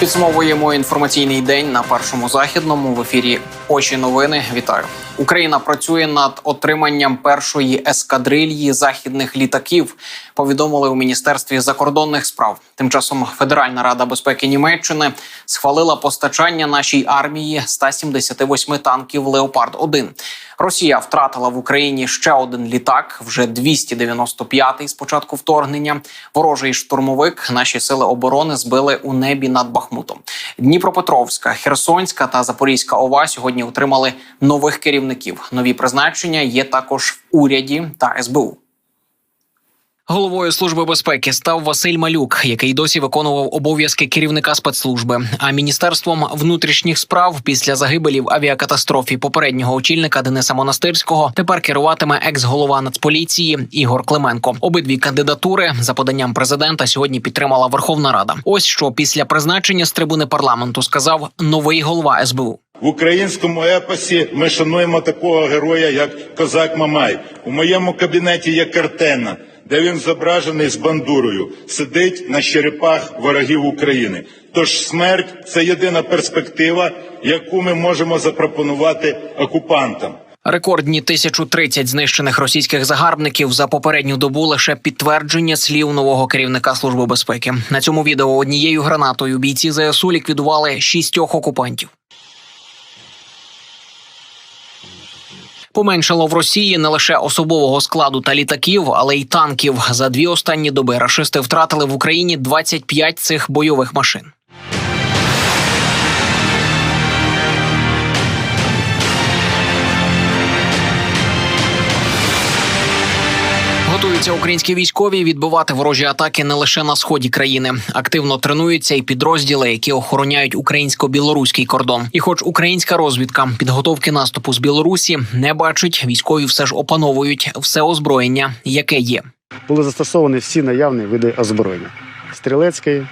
Підсумовуємо інформаційний день на першому західному в ефірі. Очі новини. Вітаю. Україна працює над отриманням першої ескадрильї західних літаків. Повідомили у міністерстві закордонних справ. Тим часом Федеральна рада безпеки Німеччини схвалила постачання нашій армії 178 танків Леопард 1 Росія втратила в Україні ще один літак, вже 295-й з початку вторгнення. Ворожий штурмовик наші сили оборони збили у небі над Бахмутом. Дніпропетровська, Херсонська та Запорізька ОВА сьогодні отримали нових керівників. Нові призначення є також в уряді та СБУ. Головою служби безпеки став Василь Малюк, який досі виконував обов'язки керівника спецслужби. А міністерством внутрішніх справ після загибелі в авіакатастрофі попереднього очільника Дениса Монастирського тепер керуватиме екс-голова Нацполіції Ігор Клименко. Обидві кандидатури за поданням президента сьогодні підтримала Верховна Рада. Ось що після призначення з трибуни парламенту сказав новий голова СБУ. В українському епосі ми шануємо такого героя, як Козак Мамай. У моєму кабінеті є картина, де він зображений з бандурою, сидить на черепах ворогів України. Тож смерть це єдина перспектива, яку ми можемо запропонувати окупантам. Рекордні 1030 знищених російських загарбників за попередню добу лише підтвердження слів нового керівника служби безпеки. На цьому відео однією гранатою бійці ЗСУ ліквідували шістьох окупантів. Поменшало в Росії не лише особового складу та літаків, але й танків. За дві останні доби рашисти втратили в Україні 25 цих бойових машин. Готуються українські військові відбивати ворожі атаки не лише на сході країни. Активно тренуються і підрозділи, які охороняють українсько-білоруський кордон. І, хоч українська розвідка підготовки наступу з Білорусі не бачить, військові все ж опановують все озброєння, яке є. були застосовані всі наявні види озброєння: стрілецької,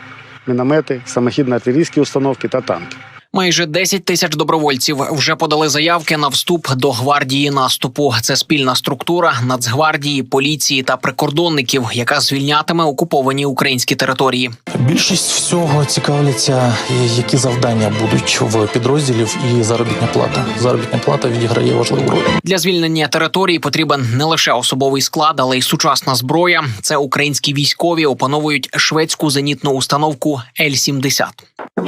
міномети, самохідно-артилерійські установки та танки. Майже 10 тисяч добровольців вже подали заявки на вступ до гвардії наступу. Це спільна структура Нацгвардії, поліції та прикордонників, яка звільнятиме окуповані українські території. Більшість всього цікавляться, які завдання будуть в підрозділів і заробітна плата. Заробітна плата відіграє важливу роль. Для звільнення території потрібен не лише особовий склад, але й сучасна зброя. Це українські військові опановують шведську зенітну установку Л-70. А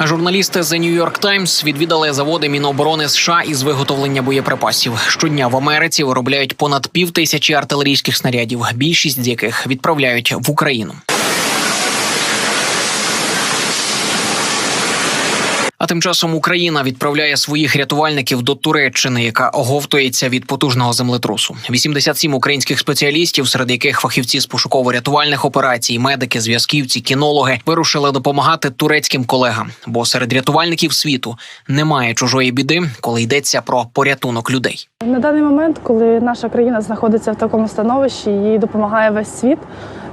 Журналісти The New York Times відвідали заводи Міноборони США із виготовлення боєприпасів. Щодня в Америці виробляють понад пів тисячі артилерійських снарядів, більшість з яких відправляють в Україну. Тим часом Україна відправляє своїх рятувальників до Туреччини, яка оговтується від потужного землетрусу. 87 українських спеціалістів, серед яких фахівці з пошуково-рятувальних операцій, медики, зв'язківці, кінологи, вирушили допомагати турецьким колегам. Бо серед рятувальників світу немає чужої біди, коли йдеться про порятунок людей. На даний момент, коли наша країна знаходиться в такому становищі, їй допомагає весь світ.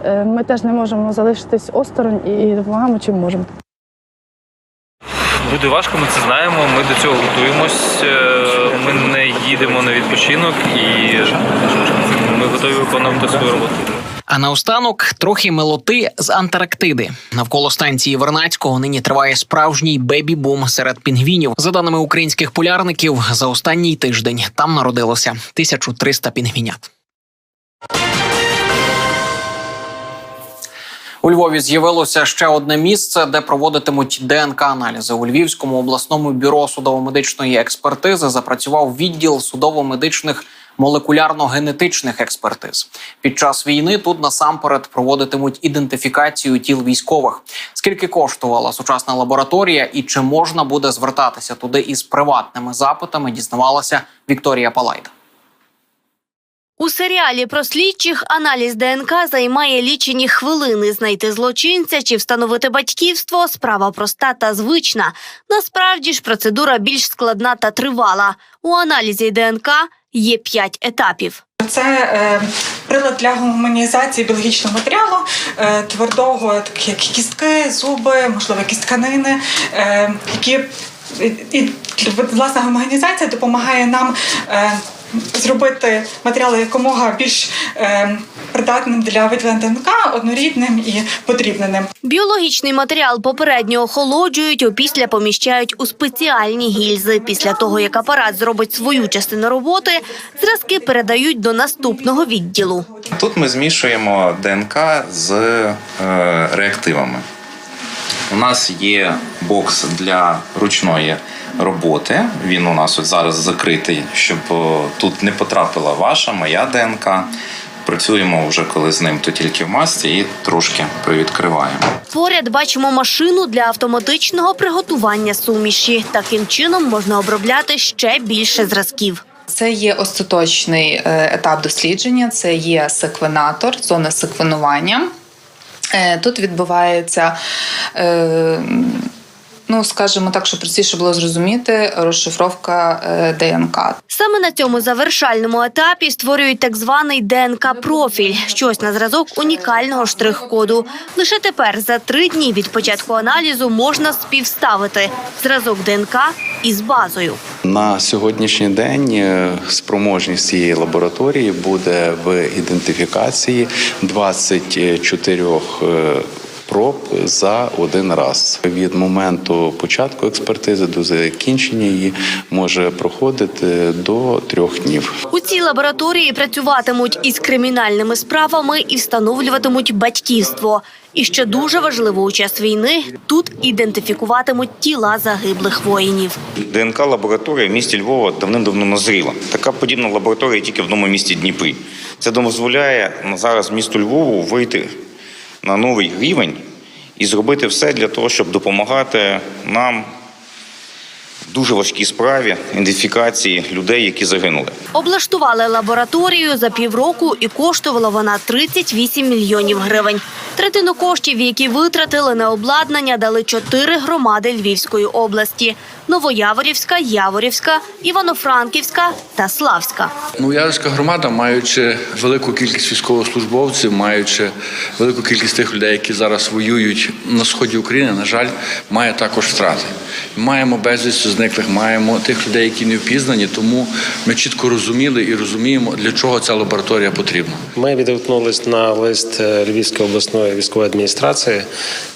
е, Ми теж не можемо залишитись осторонь і допомагаємо чим можемо. Буде важко, ми це знаємо. Ми до цього готуємось. е, Ми не їдемо на відпочинок і ми готові виконувати свою роботу. А наостанок трохи милоти з Антарктиди. Навколо станції Вернацького нині триває справжній бебі-бум серед пінгвінів. За даними українських полярників, за останній тиждень там народилося 1300 пінгвінят. У Львові з'явилося ще одне місце, де проводитимуть ДНК-аналізи. У Львівському обласному бюро судово-медичної експертизи запрацював відділ судово-медичних молекулярно-генетичних експертиз. Під час війни тут насамперед проводитимуть ідентифікацію тіл військових. Скільки коштувала сучасна лабораторія і чи можна буде звертатися туди із приватними запитами? Дізнавалася Вікторія Палайда. У серіалі про слідчих аналіз ДНК займає лічені хвилини. Знайти злочинця чи встановити батьківство справа проста та звична. Насправді ж процедура більш складна та тривала. У аналізі ДНК є п'ять етапів. Це е, прилад для гуманізації біологічного матеріалу, е, твердого, таких як кістки, зуби, можливо, якісь тканини, е, які і, і власна гомогенізація допомагає нам. Е, зробити матеріали якомога більш е, придатним для виділення ДНК, однорідним і подрібненим. Біологічний матеріал попередньо охолоджують, опісля поміщають у спеціальні гільзи. Після того, як апарат зробить свою частину роботи, зразки передають до наступного відділу. Тут ми змішуємо ДНК з е, реактивами. У нас є бокс для ручної роботи. Він у нас от зараз закритий, щоб тут не потрапила ваша, моя ДНК. Працюємо вже коли з ним, то тільки в масці і трошки привідкриваємо. Поряд бачимо машину для автоматичного приготування суміші. Таким чином можна обробляти ще більше зразків. Це є остаточний е, етап дослідження, це є секвенатор, зона секвенування. Е, Тут відбувається, е, ну скажімо так, щоб простіше було зрозуміти, розшифровка е, ДНК. Саме на цьому завершальному етапі створюють так званий ДНК-профіль, щось на зразок унікального штрих-коду. Лише тепер, за три дні від початку аналізу, можна співставити зразок ДНК із базою. На сьогоднішній день е, спроможність цієї лабораторії буде в ідентифікації 24 е, проб за один раз. Від моменту початку експертизи до закінчення її може проходити до трьох днів. У цій лабораторії працюватимуть із кримінальними справами і встановлюватимуть батьківство. І ще дуже важливо у час війни тут ідентифікуватимуть тіла загиблих воїнів. ДНК лабораторія в місті Львова давним-давно назріла. Така подібна лабораторія тільки в одному місті Дніпрі. Це дозволяє зараз місту Львову вийти на новий рівень і зробити все для того, щоб допомагати нам дуже важкій справі ідентифікації людей, які загинули. Облаштували лабораторію за півроку і коштувала вона 38 мільйонів гривень. Третину коштів, які витратили на обладнання, дали чотири громади Львівської області: Новояворівська, Яворівська, Івано-Франківська та Славська. Ну, Ярська громада, маючи велику кількість військовослужбовців, маючи велику кількість тих людей, які зараз воюють на сході України, на жаль, має також втрати. Маємо безвість зниклих, маємо тих людей, які не впізнані, тому ми чітко розуміли і розуміємо, для чого ця лабораторія потрібна. Ми відгукнулись на лист е, Львівської обласної військової адміністрації,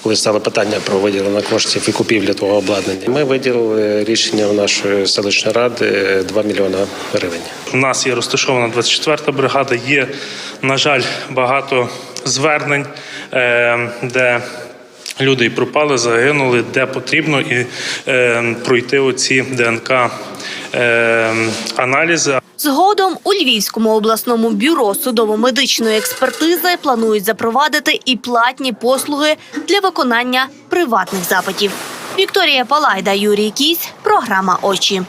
коли стало питання про виділення коштів і купівлю того обладнання. Ми виділили рішення в нашої селищної ради е, 2 мільйони гривень. У нас є розташована 24-та бригада. Є, на жаль, багато звернень, е, де люди і пропали, загинули, де потрібно і е, пройти оці ДНК е, аналізи. Згодом у Львівському обласному бюро судово-медичної експертизи планують запровадити і платні послуги для виконання приватних запитів. Вікторія Палайда, Юрій Кісь, програма Очі.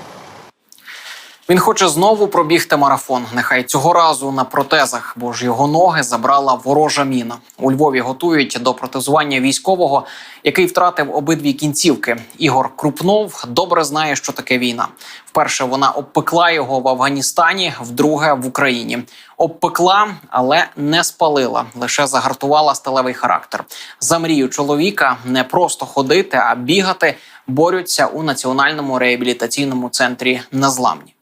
Він хоче знову пробігти марафон. Нехай цього разу на протезах, бо ж його ноги забрала ворожа міна. У Львові готують до протезування військового, який втратив обидві кінцівки. Ігор Крупнов добре знає, що таке війна. Вперше вона обпекла його в Афганістані, вдруге в Україні. Обпекла, але не спалила, лише загартувала сталевий характер. За мрію чоловіка не просто ходити, а бігати борються у національному реабілітаційному центрі Незламні.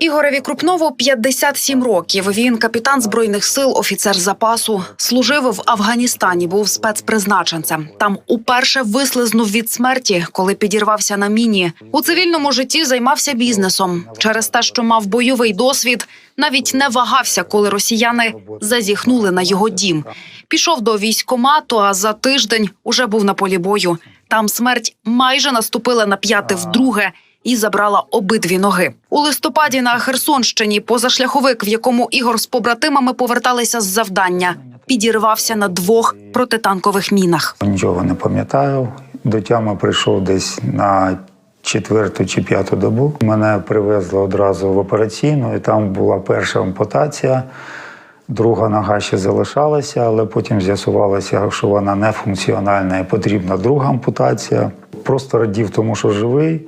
Ігореві Крупнову 57 років. Він капітан збройних сил, офіцер запасу. Служив в Афганістані, був спецпризначенцем. Там уперше вислизнув від смерті, коли підірвався на міні. У цивільному житті займався бізнесом. Через те, що мав бойовий досвід, навіть не вагався, коли росіяни зазіхнули на його дім. Пішов до військкомату, а за тиждень уже був на полі бою. Там смерть майже наступила на п'яте вдруге і забрала обидві ноги. У листопаді на Херсонщині позашляховик, в якому Ігор з побратимами поверталися з завдання, підірвався на двох протитанкових мінах. Нічого не пам'ятаю. До тями прийшов десь на четверту чи п'яту добу. Мене привезли одразу в операційну, і там була перша ампутація. Друга нога ще залишалася, але потім з'ясувалося, що вона не функціональна і потрібна друга ампутація. Просто радів тому, що живий,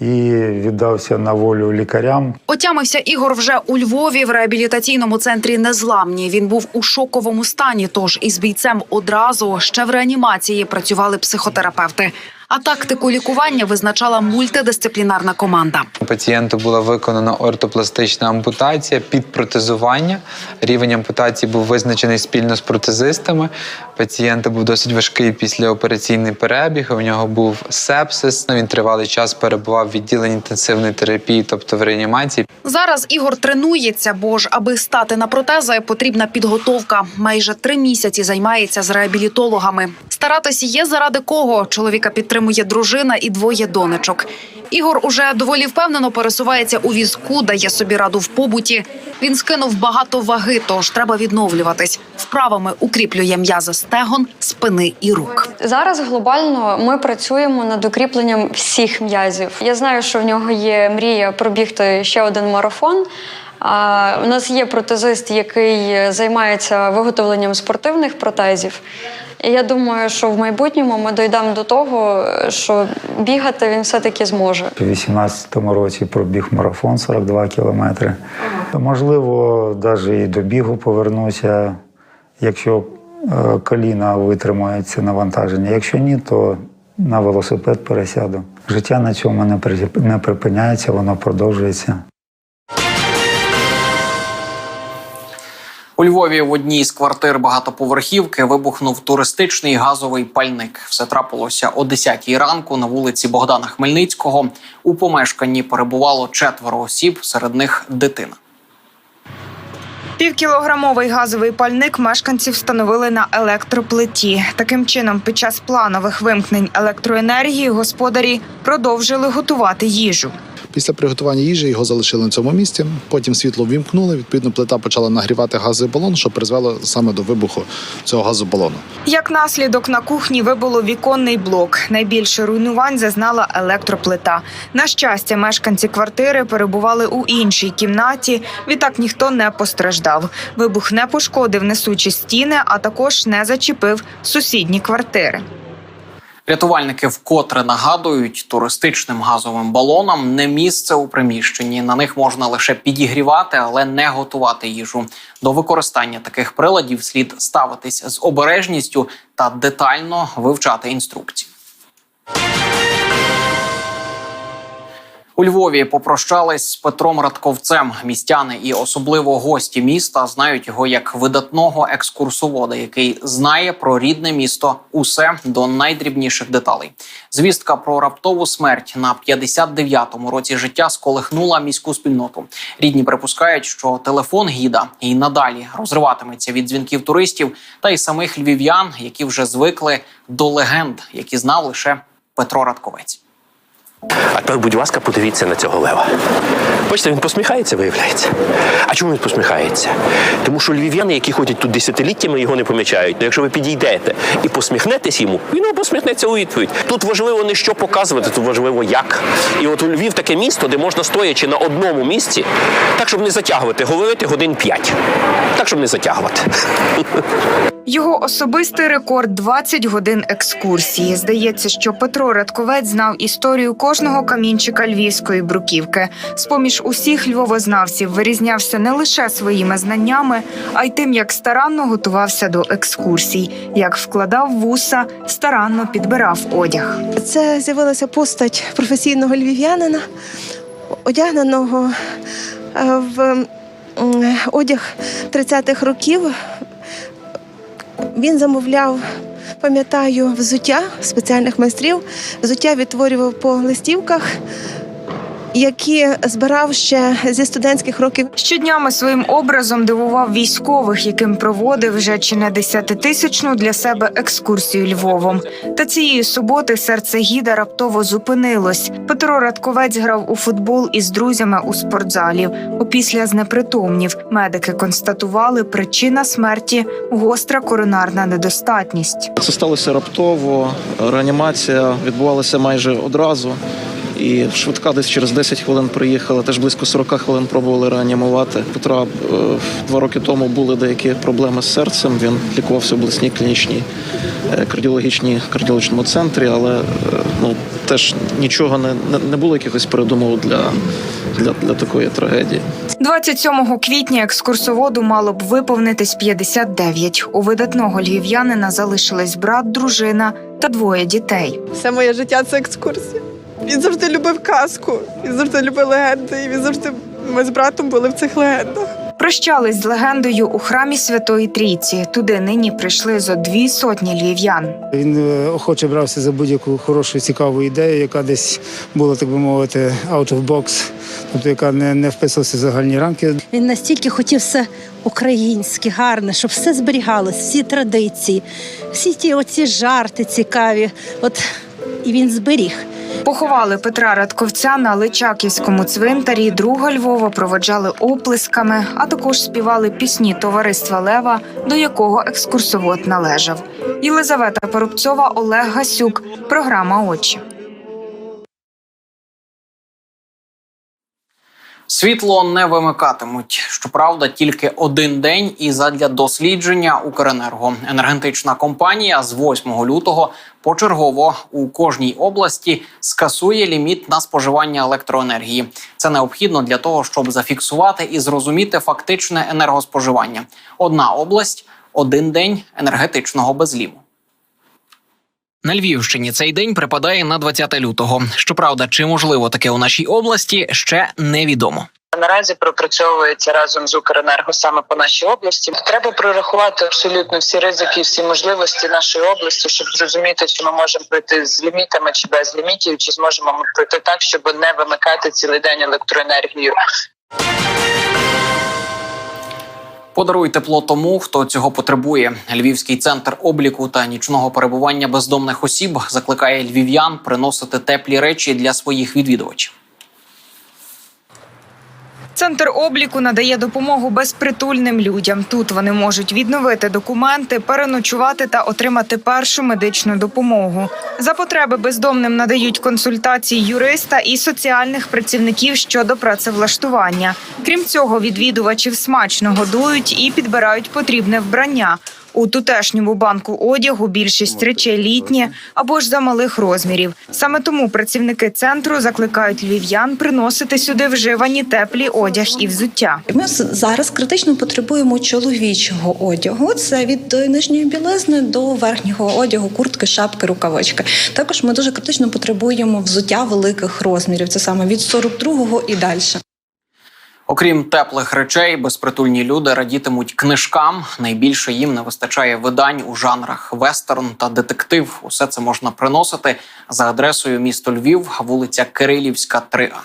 і віддався на волю лікарям. Отямився Ігор вже у Львові в реабілітаційному центрі Незламні. Він був у шоковому стані. Тож із бійцем одразу ще в реанімації працювали психотерапевти. А тактику лікування визначала мультидисциплінарна команда. Пацієнту була виконана ортопластична ампутація під протезування. Рівень ампутації був визначений спільно з протезистами. Пацієнта був досить важкий післяопераційний перебіг. У нього був сепсис. Він тривалий час перебував в відділенні інтенсивної терапії, тобто в реанімації. Зараз Ігор тренується, бо ж аби стати на протези, потрібна підготовка. Майже три місяці займається з реабілітологами. Старатись є заради кого. Чоловіка підтримує дружина і двоє донечок. Ігор уже доволі впевнено пересувається у візку, дає собі раду в побуті. Він скинув багато ваги, тож треба відновлюватись. Вправами укріплює м'язи стегон, спини і рук. Зараз глобально ми працюємо над укріпленням всіх м'язів. Я знаю, що в нього є мрія пробігти ще один марафон. А у нас є протезист, який займається виготовленням спортивних протезів. І я думаю, що в майбутньому ми дійдемо до того, що бігати він все-таки зможе. У 2018 році пробіг марафон 42 кілометри. Можливо, навіть і до бігу повернуся, якщо коліна витримають навантаження. Якщо ні, то на велосипед пересяду. Життя на цьому не при- припиняється, воно продовжується. У Львові в одній з квартир багатоповерхівки вибухнув туристичний газовий пальник. Все трапилося о 10 ранку на вулиці Богдана Хмельницького. У помешканні перебувало четверо осіб, серед них дитина. Півкілограмовий газовий пальник мешканці встановили на електроплиті. Таким чином, під час планових вимкнень електроенергії господарі продовжили готувати їжу. Після приготування їжі його залишили на цьому місці. Потім світло ввімкнули. Відповідно, плита почала нагрівати газовий балон, що призвело саме до вибуху цього газобалону. Як наслідок на кухні вибуло віконний блок. Найбільше руйнувань зазнала електроплита. На щастя, мешканці квартири перебували у іншій кімнаті. Відтак ніхто не постраждав. Вибух не пошкодив несучі стіни, а також не зачепив сусідні квартири. Рятувальники вкотре нагадують, туристичним газовим балонам не місце у приміщенні. На них можна лише підігрівати, але не готувати їжу. До використання таких приладів слід ставитись з обережністю та детально вивчати інструкції. У Львові попрощались з Петром Радковцем. Містяни і особливо гості міста знають його як видатного екскурсовода, який знає про рідне місто усе до найдрібніших деталей. Звістка про раптову смерть на 59-му році життя сколихнула міську спільноту. Рідні припускають, що телефон гіда і надалі розриватиметься від дзвінків туристів та й самих львів'ян, які вже звикли до легенд, які знав лише Петро Радковець. А тепер, будь ласка, подивіться на цього лева. Бачите, він посміхається, виявляється. А чому він посміхається? Тому що львів'яни, які ходять тут десятиліттями, його не помічають. Ну, якщо ви підійдете і посміхнетесь йому, він вам посміхнеться у відповідь. Тут важливо не що показувати, тут важливо як. І от у Львів таке місто, де можна стоячи на одному місці, так, щоб не затягувати, говорити годин п'ять. Так, щоб не затягувати. Його особистий рекорд 20 годин екскурсії. Здається, що Петро Радковець знав історію кожного камінчика львівської бруківки. З поміж усіх львовознавців вирізнявся не лише своїми знаннями, а й тим, як старанно готувався до екскурсій, як вкладав вуса, старанно підбирав одяг. Це з'явилася постать професійного львів'янина, одягненого е, в одяг 30-х років. Він замовляв, пам'ятаю, взуття спеціальних майстрів. Взуття відтворював по листівках, які збирав ще зі студентських років. Щоднями своїм образом дивував військових, яким проводив вже чи не десятитисячну для себе екскурсію Львовом. Та цієї суботи серце гіда раптово зупинилось. Петро Радковець грав у футбол із друзями у спортзалі. Опісля знепритомнів медики констатували причина смерті гостра коронарна недостатність. Це сталося раптово. Реанімація відбувалася майже одразу. І швидка десь через 10 хвилин приїхала, теж близько 40 хвилин пробували реанімувати. Петра е, два роки тому були деякі проблеми з серцем. Він лікувався в обласній клінічній е, кардіологічній кардіологічному центрі, але е, ну теж нічого не, не, не було якихось передумов для, для, для такої трагедії. 27 квітня екскурсоводу мало б виповнитись 59. У видатного львів'янина залишились брат, дружина та двоє дітей. Все моє життя це екскурсія. Він завжди любив казку, він завжди любив легенди, і він завжди ми з братом були в цих легендах. Прощались з легендою у храмі Святої Трійці. Туди нині прийшли зо дві сотні львів'ян. Він е, охоче брався за будь-яку хорошу цікаву ідею, яка десь була, так би мовити, out of box, тобто яка не, не вписувалася в загальні рамки. Він настільки хотів все українське, гарне, щоб все зберігалось, всі традиції, всі ті оці жарти цікаві. От і він зберіг. Поховали Петра Радковця на Личаківському цвинтарі. Друга Львова проводжали оплесками, а також співали пісні товариства Лева, до якого екскурсовод належав. Єлизавета Порубцова, Олег Гасюк. Програма Очі. Світло не вимикатимуть. Щоправда, тільки один день. І задля дослідження Укренерго енергетична компанія з 8 лютого почергово у кожній області скасує ліміт на споживання електроенергії. Це необхідно для того, щоб зафіксувати і зрозуміти фактичне енергоспоживання. Одна область один день енергетичного безліму. На Львівщині цей день припадає на 20 лютого. Щоправда, чи можливо таке у нашій області ще невідомо. Наразі пропрацьовується разом з Укренерго саме по нашій області. Треба прорахувати абсолютно всі ризики, всі можливості нашої області, щоб зрозуміти, чи ми можемо пройти з лімітами чи без лімітів, чи зможемо ми пройти так, щоб не вимикати цілий день електроенергію. Подаруй тепло тому, хто цього потребує. Львівський центр обліку та нічного перебування бездомних осіб закликає львів'ян приносити теплі речі для своїх відвідувачів. Центр обліку надає допомогу безпритульним людям. Тут вони можуть відновити документи, переночувати та отримати першу медичну допомогу. За потреби бездомним надають консультації юриста і соціальних працівників щодо працевлаштування. Крім цього, відвідувачів смачно годують і підбирають потрібне вбрання. У тутешньому банку одягу більшість речей літні або ж за малих розмірів. Саме тому працівники центру закликають львів'ян приносити сюди вживані теплі одяг і взуття. Ми зараз критично потребуємо чоловічого одягу. Це від нижньої білизни до верхнього одягу, куртки, шапки, рукавички. Також ми дуже критично потребуємо взуття великих розмірів. Це саме від 42-го і далі. Окрім теплих речей, безпритульні люди радітимуть книжкам. Найбільше їм не вистачає видань у жанрах вестерн та детектив. Усе це можна приносити за адресою місто Львів, вулиця Кирилівська, 3А.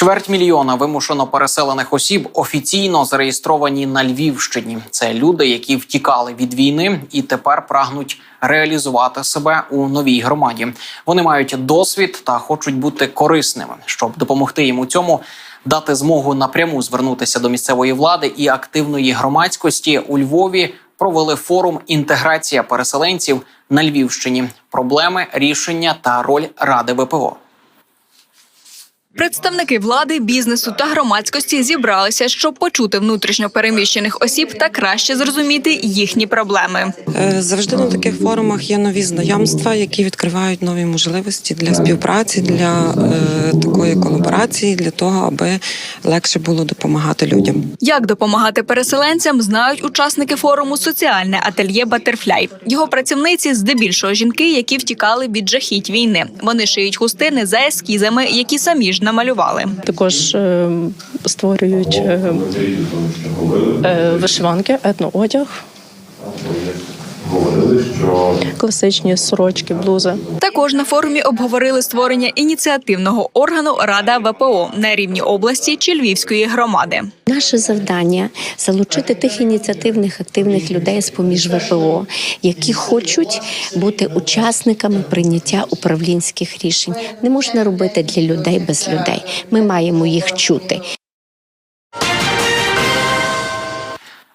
Чверть мільйона вимушено переселених осіб офіційно зареєстровані на Львівщині. Це люди, які втікали від війни і тепер прагнуть реалізувати себе у новій громаді. Вони мають досвід та хочуть бути корисними, щоб допомогти їм у цьому. Дати змогу напряму звернутися до місцевої влади і активної громадськості у Львові провели форум інтеграція переселенців на Львівщині. Проблеми, рішення та роль ради ВПО. Представники влади, бізнесу та громадськості зібралися, щоб почути внутрішньо переміщених осіб та краще зрозуміти їхні проблеми. Е, Завжди на таких форумах є нові знайомства, які відкривають нові можливості для співпраці, для е, такої колаборації, для того, аби легше було допомагати людям. Як допомагати переселенцям, знають учасники форуму Соціальне ательє Батерфляй. Його працівниці здебільшого жінки, які втікали від жахіть війни. Вони шиють хустини за ескізами, які самі ж намалювали. Також е, створюють е, е, вишиванки, етноодяг, класичні сорочки, блузи. Також на форумі обговорили створення ініціативного органу Рада ВПО на рівні області чи Львівської громади. Наше завдання залучити тих ініціативних активних людей з поміж ВПО, які хочуть бути учасниками прийняття управлінських рішень. Не можна робити для людей без людей. Ми маємо їх чути.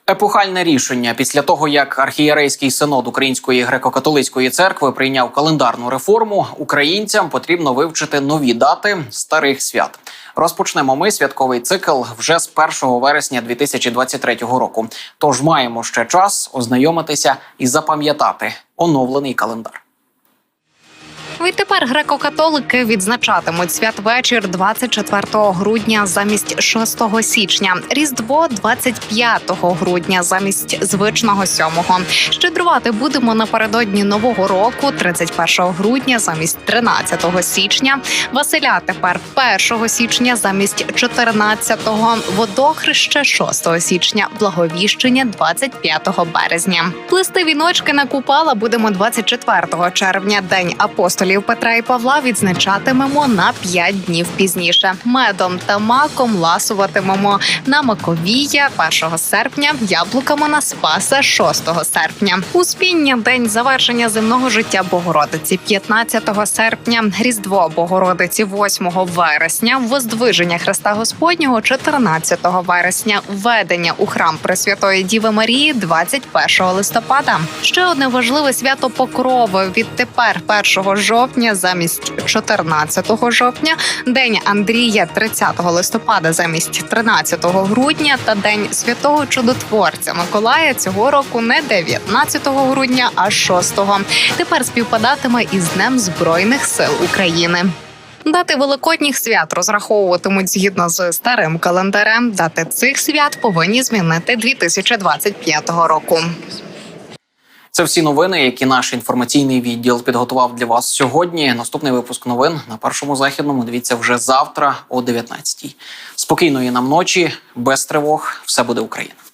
Епохальне рішення після того, як архієрейський синод Української греко-католицької церкви прийняв календарну реформу, українцям потрібно вивчити нові дати старих свят. Розпочнемо ми святковий цикл вже з 1 вересня 2023 року. Тож маємо ще час ознайомитися і запам'ятати оновлений календар. Відтепер греко-католики відзначатимуть святвечір 24 грудня замість 6 січня, Різдво 25 грудня замість звичного 7-го. Щедрувати будемо напередодні нового року, 31 грудня замість 13 січня. Василя тепер 1 січня замість 14-го. Водохреще 6 січня. Благовіщення 25 березня. Плести віночки на купала будемо 24 червня. День апостолів Петра і Павла відзначатимемо на 5 днів пізніше. Медом та маком ласуватимемо на Маковія 1 серпня, яблуками на Спаса 6 серпня. Успіння день завершення земного життя Богородиці 15 серпня, Різдво Богородиці 8 вересня, Воздвиження Христа Господнього 14 вересня, введення у храм Пресвятої Діви Марії 21 листопада. Ще одне важливе свято Покрови відтепер 1 жовтня замість 14 жовтня, День Андрія 30 листопада замість 13 грудня та День Святого Чудотворця Миколая цього року не 19 грудня, а 6. Тепер співпадатиме із Днем Збройних сил України. Дати великодніх свят розраховуватимуть згідно з старим календарем. Дати цих свят повинні змінити 2025 року. Це всі новини, які наш інформаційний відділ підготував для вас сьогодні. Наступний випуск новин на першому західному. Дивіться вже завтра о 19-й. Спокійної нам ночі, без тривог. Все буде Україна.